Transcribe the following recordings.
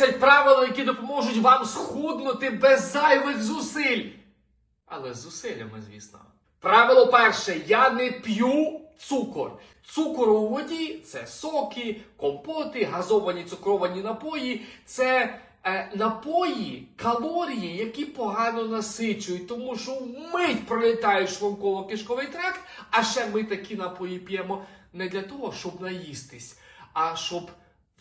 10 правил, які допоможуть вам схуднути без зайвих зусиль. Але з зусиллями, звісно. Правило перше: я не п'ю цукор. Цукор у воді це соки, компоти, газовані цукровані напої. Це е, напої, калорії, які погано насичують, тому що вмить пролітає шлунково-кишковий тракт, а ще ми такі напої п'ємо не для того, щоб наїстись, а щоб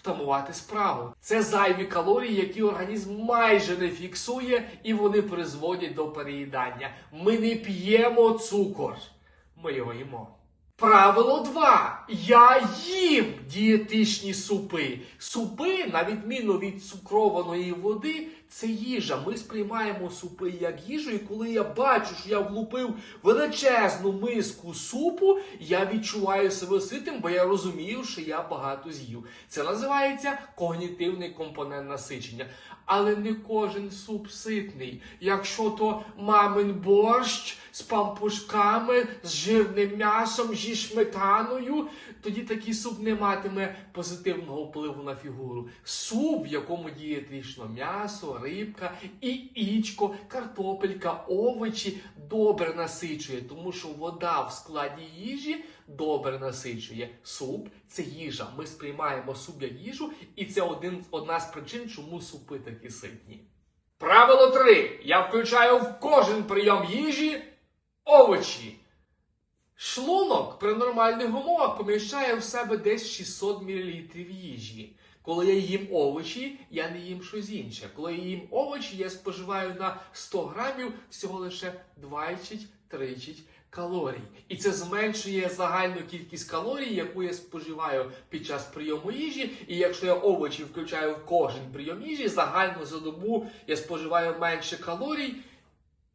втамувати справу. Це зайві калорії, які організм майже не фіксує, і вони призводять до переїдання. Ми не п'ємо цукор, ми його їмо. Правило 2. Я їм дієтичні супи. Супи, на відміну від цукрованої води, це їжа. Ми сприймаємо супи як їжу, і коли я бачу, що я влупив величезну миску супу, я відчуваю себе ситим, бо я розумію, що я багато з'їв. Це називається когнітивний компонент насичення. Але не кожен суп ситний. Якщо то мамин борщ з пампушками, з жирним м'ясом, зі сметаною, тоді такий суп не матиме позитивного впливу на фігуру. Суп, в якому дієтично м'ясо, рибка і ічко, картопелька, овочі добре насичує, тому що вода в складі їжі добре насичує. Суп це їжа. Ми сприймаємо суп як їжу, і це один, одна з причин, чому супи такі ситні. Правило 3. Я включаю в кожен прийом їжі овочі. Шлунок при нормальних умовах поміщає в себе десь 600 мл їжі. Коли я їм овочі, я не їм щось інше. Коли я їм овочі, я споживаю на 100 грамів всього лише 20-30 калорій. І це зменшує загальну кількість калорій, яку я споживаю під час прийому їжі. І якщо я овочі включаю в кожен прийом їжі, загально за добу я споживаю менше калорій,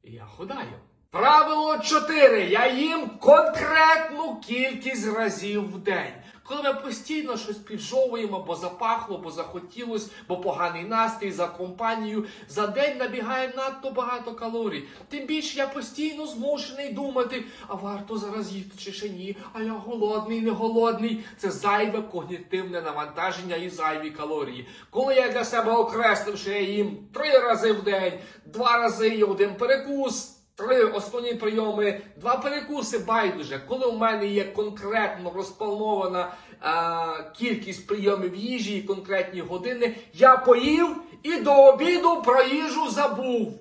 і я худаю. Правило 4. Я їм конкретну кількість разів в день. Коли ми постійно щось піджовуємо, бо запахло, бо захотілось, бо поганий настрій за компанію, за день набігає надто багато калорій. Тим більше я постійно змушений думати, а варто зараз їсти чи ще ні, а я голодний, не голодний. Це зайве когнітивне навантаження і зайві калорії. Коли я для себе окреслив, що я їм три рази в день, два рази і один перекус. Три основні прийоми, два перекуси байдуже. Коли у мене є конкретно розпланована е, кількість прийомів їжі і конкретні години, я поїв і до обіду про їжу забув.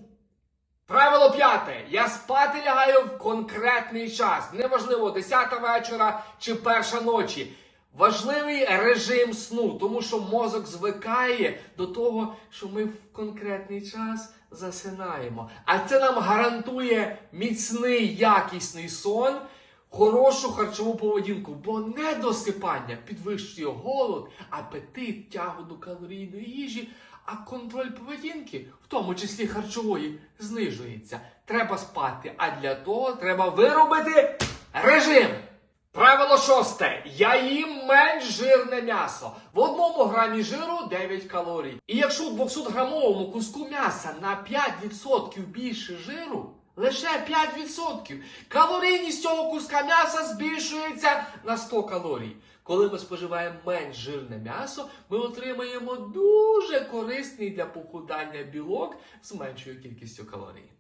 Правило п'яте. Я спати лягаю в конкретний час. Неважливо, 10 вечора чи перша ночі. Важливий режим сну, тому що мозок звикає до того, що ми в конкретний час засинаємо. А це нам гарантує міцний якісний сон, хорошу харчову поведінку, бо недосипання підвищує голод, апетит, тягу до калорійної їжі, а контроль поведінки, в тому числі харчової, знижується. Треба спати, а для того треба виробити режим. Правило шосте. Я їм менш жирне м'ясо. В одному грамі жиру 9 калорій. І якщо у 200 грамовому куску м'яса на 5% більше жиру, лише 5%, калорійність цього куска м'яса збільшується на 100 калорій. Коли ми споживаємо менш жирне м'ясо, ми отримаємо дуже корисний для похудання білок з меншою кількістю калорій.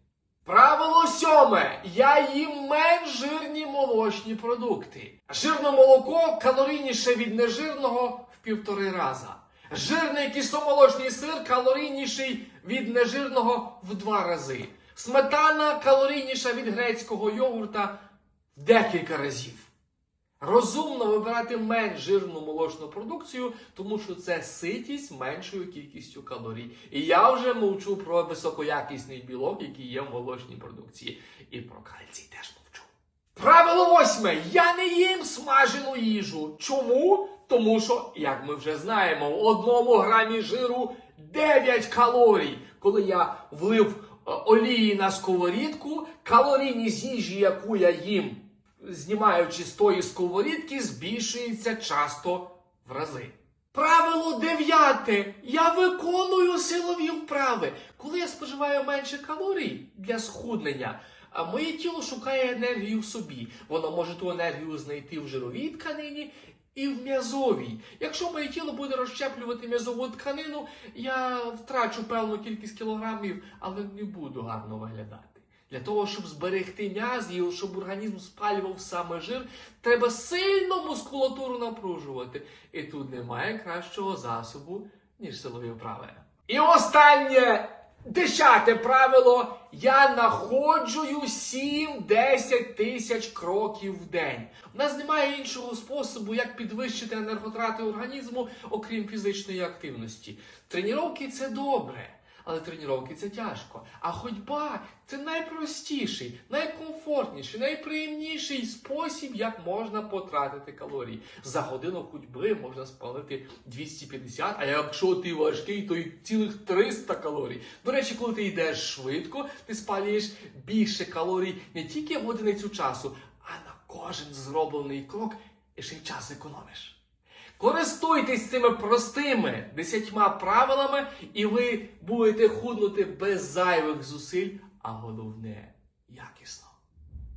Правило сьоме. Я їм менш жирні молочні продукти. Жирне молоко калорійніше від нежирного в півтори раза. Жирний кисломолочний сир калорійніший від нежирного в два рази. Сметана калорійніша від грецького йогурта в декілька разів. Розумно вибирати менш жирну молочну продукцію, тому що це ситість меншою кількістю калорій. І я вже мовчу про високоякісний білок, який є в молочній продукції. І про кальцій теж мовчу. Правило восьме. Я не їм смажену їжу. Чому? Тому що, як ми вже знаємо, в одному грамі жиру 9 калорій. Коли я влив е, олії на сковорідку, калорійність їжі, яку я їм знімаючи з тої сковорідки, збільшується часто в рази. Правило дев'яте. Я виконую силові вправи. Коли я споживаю менше калорій для схуднення, моє тіло шукає енергію в собі. Воно може ту енергію знайти в жировій тканині. і в м'язовій. Якщо моє тіло буде розщеплювати м'язову тканину, я втрачу певну кількість кілограмів, але не буду гарно виглядати. Для того, щоб зберегти м'яз і щоб організм спалював саме жир, треба сильно мускулатуру напружувати. І тут немає кращого засобу, ніж силові вправи. І останнє десяте правило. Я находжую 7-10 тисяч кроків в день. У нас немає іншого способу, як підвищити енерготрати організму, окрім фізичної активності. Тренування це добре. Але тренування це тяжко. А ходьба це найпростіший, найкомфортніший, найприємніший спосіб, як можна потратити калорії. За годину ходьби можна спалити 250, а якщо ти важкий, то й цілих 300 калорій. До речі, коли ти йдеш швидко, ти спалюєш більше калорій не тільки в одиницю часу, а на кожен зроблений крок і ще й час економиш. Користуйтесь цими простими десятьма правилами, і ви будете худнути без зайвих зусиль, а головне якісно.